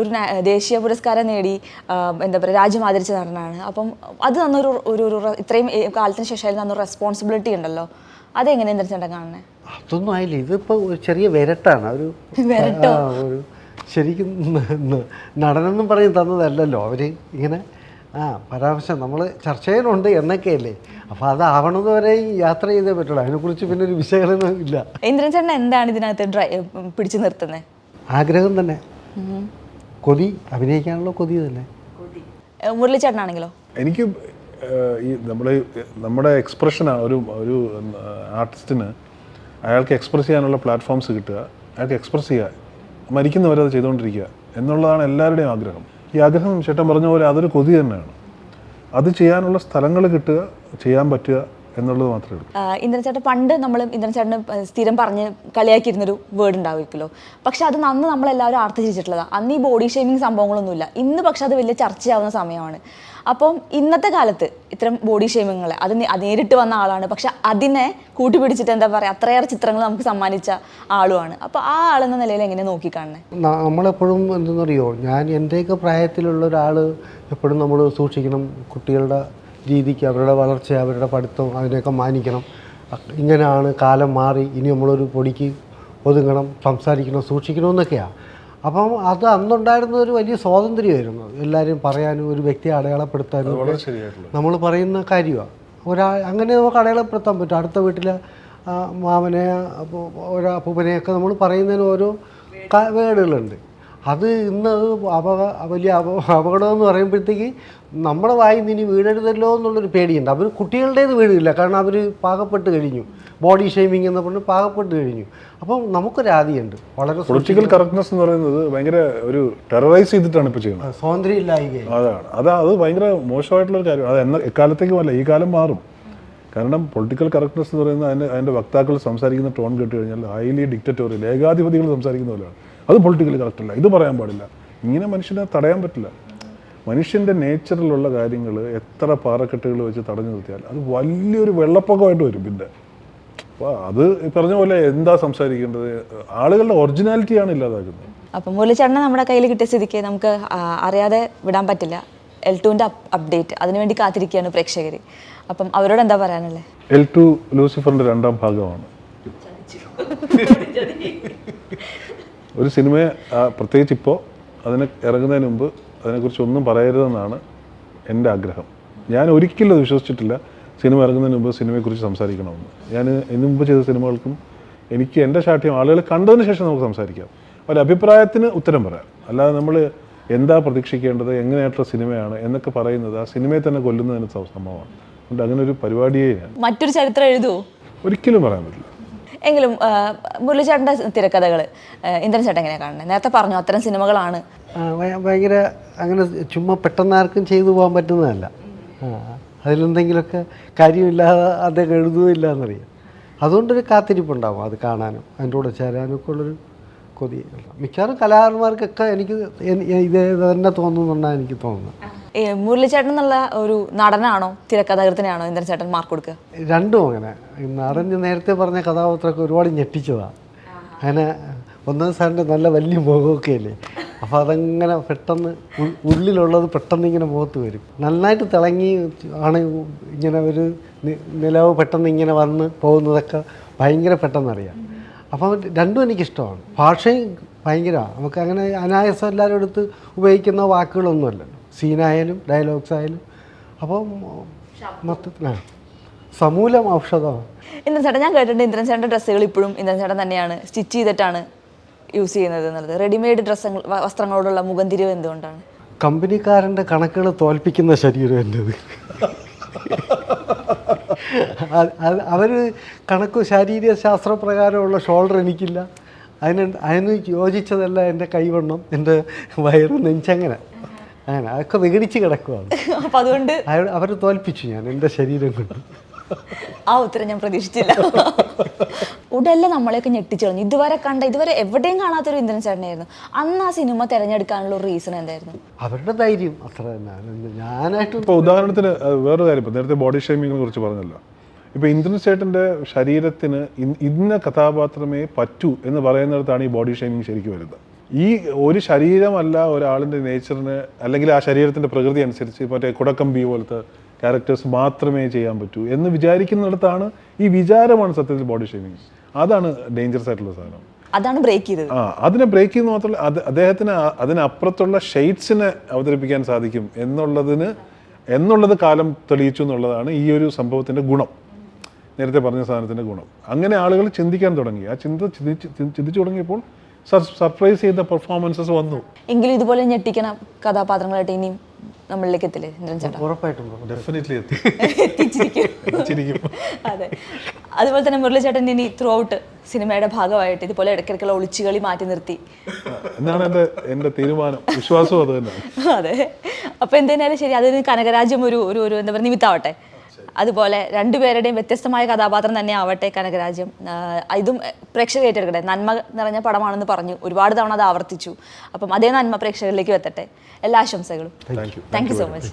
ഒരു ദേശീയ പുരസ്കാരം നേടി എന്താ പറയുക രാജ്യം ആദരിച്ച നടനാണ്. അപ്പം അത് തന്നൊരു ഒരു ഒരു ഇത്രയും കാലത്തിന് ശേഷം തന്നൊരു റെസ്പോൺസിബിലിറ്റി ഉണ്ടല്ലോ. അതെങ്ങനെ എന്തെങ്കിലും കാണുന്നത് അതൊന്നും ആയില്ല. ഇതിപ്പോൾ ഒരു ചെറിയ വിരട്ടാണ്. ഒരു ശരിക്കും നടനെന്നും പറഞ്ഞ് തന്നതല്ലല്ലോ. അവർ ഇങ്ങനെ ആ പരാമർശം നമ്മൾ ചർച്ചയിലുണ്ട് എന്നൊക്കെയല്ലേ? അപ്പോൾ അതാവണത് വരെ ഈ യാത്ര ചെയ്തേ പറ്റുള്ളൂ. അതിനെക്കുറിച്ച് പിന്നെ ഒരു വിശകലനം ഇല്ല. ഇന്ദ്രൻ ചേട്ടൻ എന്താണ് ഇതിനകത്ത് ഡ്രൈ പിടിച്ചു നിർത്തുന്നത് ആഗ്രഹം തന്നെ. കൊതി അഭിനയിക്കാനുള്ള കൊതി തന്നെ. മുരളി ചേട്ടനാണെങ്കിലോ എനിക്ക് ഈ നമ്മൾ നമ്മുടെ എക്സ്പ്രഷനാണ് ഒരു ഒരു ആർട്ടിസ്റ്റിന് അയാൾക്ക് എക്സ്പ്രസ് ചെയ്യാനുള്ള പ്ലാറ്റ്ഫോംസ് കിട്ടുക. അയാൾക്ക് എക്സ്പ്രസ് ചെയ്യുക. മരിക്കുന്നവരെ അത് ചെയ്തുകൊണ്ടിരിക്കുക. എന്നുള്ളതാണ് എല്ലാവരുടെയും ആഗ്രഹം. ഈ ആഗ്രഹം ചേട്ടൻ പറഞ്ഞ പോലെ അതൊരു കൊതി തന്നെയാണ്. അത് ചെയ്യാനുള്ള സ്ഥലങ്ങൾ കിട്ടുക ചെയ്യാൻ പറ്റുക എന്നുള്ളത് മാത്രമേ ഉള്ളൂ. ആഹ് ഇന്ദ്രൻ ചേട്ടൻ പണ്ട് നമ്മൾ ഇന്ദ്രൻ ചേട്ടന് സ്ഥിരം പറഞ്ഞ് കളിയാക്കിയിരുന്നൊരു വേർഡ് ഉണ്ടാവുമല്ലോ പക്ഷെ അത് നമ്മളെല്ലാവരും ആർത്തിച്ചിട്ടുള്ളതാണ് അന്ന് ഈ ബോഡി ഷേമിങ് സംഭവങ്ങളൊന്നുമില്ല. ഇന്ന് പക്ഷെ അത് വലിയ ചർച്ചയാവുന്ന സമയമാണ്. അപ്പം ഇന്നത്തെ കാലത്ത് ഇത്തരം ബോഡി ഷേമിങ്ങൾ അത് നേരിട്ട് വന്ന ആളാണ്. പക്ഷെ അതിനെ കൂട്ടിപ്പിടിച്ചിട്ട് എന്താ പറയുക അത്രയേറെ ചിത്രങ്ങൾ നമുക്ക് സമ്മാനിച്ച ആളുമാണ്. അപ്പോൾ ആ ആളെന്ന നിലയിൽ എങ്ങനെ നോക്കിക്കാണേ നമ്മളെപ്പോഴും എന്തെന്നറിയോ ഞാൻ എന്റെയൊക്കെ പ്രായത്തിലുള്ള ഒരാൾ എപ്പോഴും നമ്മൾ സൂക്ഷിക്കണം കുട്ടികളുടെ രീതിക്ക് അവരുടെ വളർച്ച അവരുടെ പഠിത്തം അതിനെയൊക്കെ മാനിക്കണം. ഇങ്ങനെയാണ് കാലം മാറി ഇനി നമ്മളൊരു പൊടിക്ക് ഒതുങ്ങണം സംസാരിക്കണം സൂക്ഷിക്കണം എന്നൊക്കെയാണ് അപ്പം അത് അന്നുണ്ടായിരുന്ന ഒരു വലിയ സ്വാതന്ത്ര്യമായിരുന്നു. എല്ലാവരും പറയാനും ഒരു വ്യക്തിയെ അടയാളപ്പെടുത്താനും നമ്മൾ പറയുന്ന കാര്യമാണ് ഒരാ അങ്ങനെ നമുക്ക് അടയാളപ്പെടുത്താൻ പറ്റും. അടുത്ത വീട്ടിലെ മാമനെ ഒരു അപ്പൂപ്പനെയൊക്കെ നമ്മൾ പറയുന്നതിന് ഓരോ വേടുകളുണ്ട്. അത് ഇന്ന് അവ അപക വലിയ അപ അപകടം എന്ന് പറയുമ്പോഴത്തേക്ക് നമ്മുടെ വായിൽ നിന്ന് ഇനി വീഴരുതല്ലോ എന്നുള്ളൊരു പേടിയുണ്ട്. അവർ കുട്ടികളുടേത് വീഴില്ല കാരണം അവർ പാകപ്പെട്ട് കഴിഞ്ഞു. ബോഡി ഷേമിങ് എന്ന് പറഞ്ഞ് പാകപ്പെട്ട് കഴിഞ്ഞു. അപ്പം നമുക്കൊരാദിയുണ്ട് വളരെ പൊളിറ്റിക്കൽ കറക്റ്റ്നെസ് എന്ന് പറയുന്നത് ഭയങ്കര ഒരു ടെററൈസ് ചെയ്തിട്ടാണ് ഇപ്പോൾ ചെയ്യുന്നത്. സ്വാതന്ത്ര്യം ഇല്ലായികയും അതാണ്. അത് അത് ഭയങ്കര മോശമായിട്ടുള്ള ഒരു കാര്യം. അത് എന്ന എക്കാലത്തേക്കും അല്ല ഈ കാലം മാറും. കാരണം പൊളിറ്റിക്കൽ കറക്റ്റ്നെസ് എന്ന് പറയുന്നത് അതിന്റെ അതിന്റെ വക്താക്കൾ സംസാരിക്കുന്ന ടോൺ കേട്ട് കഴിഞ്ഞാൽ ഹൈലി ഡിക്റ്റേറ്റോറിയൽ ഏകാധിപതികൾ സംസാരിക്കുന്ന പോലെയാണ്. അത് പൊളിറ്റിക്കലി കറക്റ്റല്ല ഇത് പറയാൻ പാടില്ല. ഇങ്ങനെ മനുഷ്യനെ തടയാൻ പറ്റില്ല. മനുഷ്യന്റെ നേച്ചറിലുള്ള കാര്യങ്ങൾ എത്ര പാറക്കെട്ടുകൾ വെച്ച് തടഞ്ഞു നിർത്തിയാൽ അത് വലിയൊരു വെള്ളപ്പൊക്കമായിട്ട് വരും പിന്നെ. അപ്പോൾ അത് പറഞ്ഞ പോലെ എന്താ സംസാരിക്കേണ്ടത്? ആളുകളുടെ ഒറിജിനാലിറ്റിയാണ് ഇല്ലാതാക്കുന്നത്. അപ്പം മുരളിച്ചേട്ടനെ നമ്മുടെ കയ്യിൽ കിട്ടിയ സ്ഥിതിക്ക് നമുക്ക് അറിയാതെ വിടാൻ പറ്റില്ല. എൽ ടുവിന്റെ അപ്ഡേറ്റ് അതിനുവേണ്ടി കാത്തിരിക്കുകയാണ് പ്രേക്ഷകർ അപ്പം അവരോട് എന്താ പറയാനുള്ളത് എൽ ടു ലൂസിഫറിന്റെ രണ്ടാം ഭാഗമാണ്. ഒരു സിനിമയെ പ്രത്യേകിച്ച് ഇപ്പോൾ അതിന് ഇറങ്ങുന്നതിന് മുമ്പ് അതിനെക്കുറിച്ച് ഒന്നും പറയരുതെന്നാണ് എന്റെ ആഗ്രഹം. ഞാൻ ഒരിക്കലും അത് വിശ്വസിച്ചിട്ടില്ല സിനിമ ഇറങ്ങുന്നതിന് മുമ്പ് സിനിമയെക്കുറിച്ച് സംസാരിക്കണമെന്ന്. ഞാൻ ഇതിനു മുമ്പ് ചെയ്ത സിനിമകൾക്കും എനിക്ക് എന്റെ ശാഠ്യം ആളുകൾ കണ്ടതിന് ശേഷം നമുക്ക് സംസാരിക്കാം. ഒരു അഭിപ്രായത്തിന് ഉത്തരം പറയാം. അല്ലാതെ നമ്മൾ എന്താ പ്രതീക്ഷിക്കേണ്ടത് എങ്ങനെയായിട്ടുള്ള സിനിമയാണ് എന്നൊക്കെ പറയുന്നത് ആ സിനിമയെ തന്നെ കൊല്ലുന്നതിന് സംഭവമാണ് അതുകൊണ്ട് അങ്ങനെ ഒരു പരിപാടിയെ ഞാൻ മറ്റൊരു ചരിത്രം എഴുതുമോ ഒരിക്കലും പറയാൻ പറ്റില്ല. എങ്കിലും മുരളിച്ചേട്ടന്റെ തിരക്കഥകൾ ഇന്ദ്രൻ ചേട്ടൻ എങ്ങനെയാണ് കാണുന്നത് നേരത്തെ പറഞ്ഞു അത്തരം സിനിമകളാണ്. ഭയങ്കര അങ്ങനെ ചുമ്മാ പെട്ടെന്ന് ആർക്കും ചെയ്തു പോകാൻ പറ്റുന്നതല്ല. അതിലെന്തെങ്കിലുമൊക്കെ കാര്യമില്ലാതെ അദ്ദേഹം എഴുതുകയില്ല എന്നറിയാം അതുകൊണ്ടൊരു കാത്തിരിപ്പുണ്ടാവും അത് കാണാനും അതിന്റെ കൂടെ ചേരാനും ഒക്കെ ഉള്ളൊരു കൊതി. മിക്കവാറും കലാകാരന്മാർക്കൊക്കെ എനിക്ക് ഇതേ തന്നെ തോന്നുന്നുണ്ടാ എനിക്ക് തോന്നുന്നത്. മുരളിച്ചേട്ടൻ എന്നുള്ള ഒരു നടനാണോ? തിരക്കഥാകൃത്തിനാണോ ഇന്ദ്രൻ ചേട്ടൻ മാർക്ക് കൊടുക്കുക രണ്ടും അങ്ങനെ. നടൻ നേരത്തെ പറഞ്ഞ കഥാപാത്രമൊക്കെ ഒരുപാട് ഞെട്ടിച്ചതാണ് അങ്ങനെ ഒന്നാം സാറിന്റെ നല്ല വലിയ മുഖമൊക്കെ അല്ലേ അപ്പോൾ അതങ്ങനെ പെട്ടെന്ന് ഉള്ളിലുള്ളത് പെട്ടെന്ന് ഇങ്ങനെ മുഖത്ത് വരും. നന്നായിട്ട് തിളങ്ങി ആണ് ഇങ്ങനെ ഒരു നിലവ് പെട്ടെന്ന് ഇങ്ങനെ വന്ന് പോകുന്നതൊക്കെ ഭയങ്കര പെട്ടെന്നറിയാം. അപ്പം രണ്ടും എനിക്കിഷ്ടമാണ്. ഭാഷയും ഭയങ്കരമാണ്. നമുക്ക് അങ്ങനെ അനായാസം എല്ലാവരും എടുത്ത് ഉപയോഗിക്കുന്ന വാക്കുകളൊന്നുമല്ല സീനായാലും ഡയലോഗ്സ് ആയാലും അപ്പം മൊത്തത്തിൽ ആ സമൂലം ഔഷധമാണ് ഇന്ദ്രൻ ചേട്ടൻ ഞാൻ കേട്ടിട്ടുണ്ട് ഇന്ദ്രൻ ചേട്ടന്റെ ഡ്രസ്സുകൾ ഇപ്പോഴും ഇന്ദ്രൻ ചേട്ടൻ തന്നെയാണ് സ്റ്റിച്ച് ചെയ്തിട്ടാണ് യൂസ് ചെയ്യുന്നത് എന്നുള്ളത്. റെഡിമെയ്ഡ് ഡ്രസ്സങ്ങൾ വസ്ത്രങ്ങളോടുള്ള മുഖംതിരിവ് എന്തുകൊണ്ടാണ്? കമ്പനിക്കാരന്റെ കണക്കുകൾ തോൽപ്പിക്കുന്ന ശരീരം എന്റെത്. അവർ കണക്ക് ശാരീരിക ശാസ്ത്രപ്രകാരമുള്ള ഷോൾഡർ എനിക്കില്ല. അതിന് അതിന് യോജിച്ചതല്ല എന്റെ കൈവണ്ണം എന്റെ വയറ് നെഞ്ചങ്ങനെ. അങ്ങനെ അതൊക്കെ വിഘടിച്ച് കിടക്കുവാണ്. അപ്പം അതുകൊണ്ട് അവർ തോൽപ്പിച്ചു ഞാൻ എന്റെ ശരീരം കൊണ്ട്. ആ ഉത്തരം ഞാൻ പ്രതീക്ഷിച്ചില്ല. ഉടല്ല നമ്മളെയൊക്കെ ഞെട്ടിച്ചു തുടങ്ങി ഇതുവരെ കണ്ട ഇതുവരെ എവിടെയും കാണാത്തൊരു ഇന്ദ്രൻ ചേട്ടനായിരുന്നു. അന്ന് ആ സിനിമ തിരഞ്ഞെടുക്കാനുള്ള ഒരു റീസൺ എന്തായിരുന്നു? അവരുടെ ധൈര്യം അത്ര തന്നെ. ഞാനായിട്ട് ഇപ്പോൾ ഉദാഹരണത്തിന് വേറൊരു കാര്യം ഇപ്പോൾ നേരത്തെ ബോഡി ഷേമിങ്ങിനെ കുറിച്ച് പറഞ്ഞല്ലോ. ഇപ്പോൾ ഇന്ദ്രൻ ചേട്ടന്റെ ശരീരത്തിന് ഇന്ന കഥാപാത്രമേ പറ്റൂ എന്ന് പറയുന്നിടത്താണ് ഈ ബോഡി ഷേമിങ് ശരിക്കും വരുന്നത്. ഈ ഒരു ശരീരമല്ല ഒരാളിന്റെ നേച്ചറിന് അല്ലെങ്കിൽ ആ ശരീരത്തിന്റെ പ്രകൃതി അനുസരിച്ച് മറ്റേ കുടക്കമ്പി പോലത്തെ ക്യാരക്ടേഴ്സ് മാത്രമേ ചെയ്യാൻ പറ്റൂ എന്ന് വിചാരിക്കുന്നിടത്താണ് ഈ വിചാരമാണ് സത്യത്തിൽ ബോഡി ഷേമിങ് അതാണ് ഡേഞ്ചറസ് ആയിട്ടുള്ള സാധനം. അതാണ് ബ്രേക്ക് ചെയ്തത്. ആ അതിനെ ബ്രേക്ക് ചെയ്ത് മാത്രമല്ല അത് അദ്ദേഹത്തിന് അതിനപ്പുറത്തുള്ള ഷെയ്ഡ്സിനെ അവതരിപ്പിക്കാൻ സാധിക്കും എന്നുള്ളതിന് എന്നുള്ളത് കാലം തെളിയിച്ചു എന്നുള്ളതാണ് ഈ ഒരു സംഭവത്തിന്റെ ഗുണം. നേരത്തെ പറഞ്ഞ സാധനത്തിന്റെ ഗുണം. അങ്ങനെ ആളുകൾ ചിന്തിക്കാൻ തുടങ്ങി. ആ ചിന്ത ചിന്തിച്ചു തുടങ്ങിയപ്പോൾ സർപ്രൈസ് ചെയ്യുന്ന പെർഫോമൻസസ് വന്നു. എങ്കിലും ഇതുപോലെ ഞെട്ടിക്കണ കഥാപാത്രങ്ങളായിട്ട് ഇനിയും നമ്മളിലേക്ക് എത്തില്ലേ ഇന്ദ്രൻ ഉറപ്പായിട്ടും പോകും. ഡെഫിനറ്റ്ലി എത്തിച്ചിരിക്കും. അതെ. അതുപോലെ തന്നെ മുരളിചേട്ടൻ ഇനി ത്രൂ ഔട്ട് സിനിമയുടെ ഭാഗമായിട്ട് ഇതുപോലെ ഇടയ്ക്കിടയ്ക്കുള്ള ഒളിച്ചുകളി മാറ്റി നിർത്തി. എന്നാണ് എന്റെ എന്റെ തീരുമാനം. വിശ്വാസവും അത് തന്നെ അതെ. അപ്പൊ എന്തായാലും ശരി അതിന് കനകരാജ്യം ഒരു ഒരു ഒരു എന്താ പറയുക നിമിത്താവട്ടെ. അതുപോലെ രണ്ടുപേരുടെയും വ്യത്യസ്തമായ കഥാപാത്രം തന്നെ ആവട്ടെ കനകരാജ്യം ഇതും പ്രേക്ഷകർ ഏറ്റെടുക്കട്ടെ. നന്മ നിറഞ്ഞ പടമാണെന്ന് പറഞ്ഞു. ഒരുപാട് തവണ അത് ആവർത്തിച്ചു. അപ്പം അതേ നന്മ പ്രേക്ഷകരിലേക്ക് എത്തട്ടെ. എല്ലാ ആശംസകളും. Thank you so much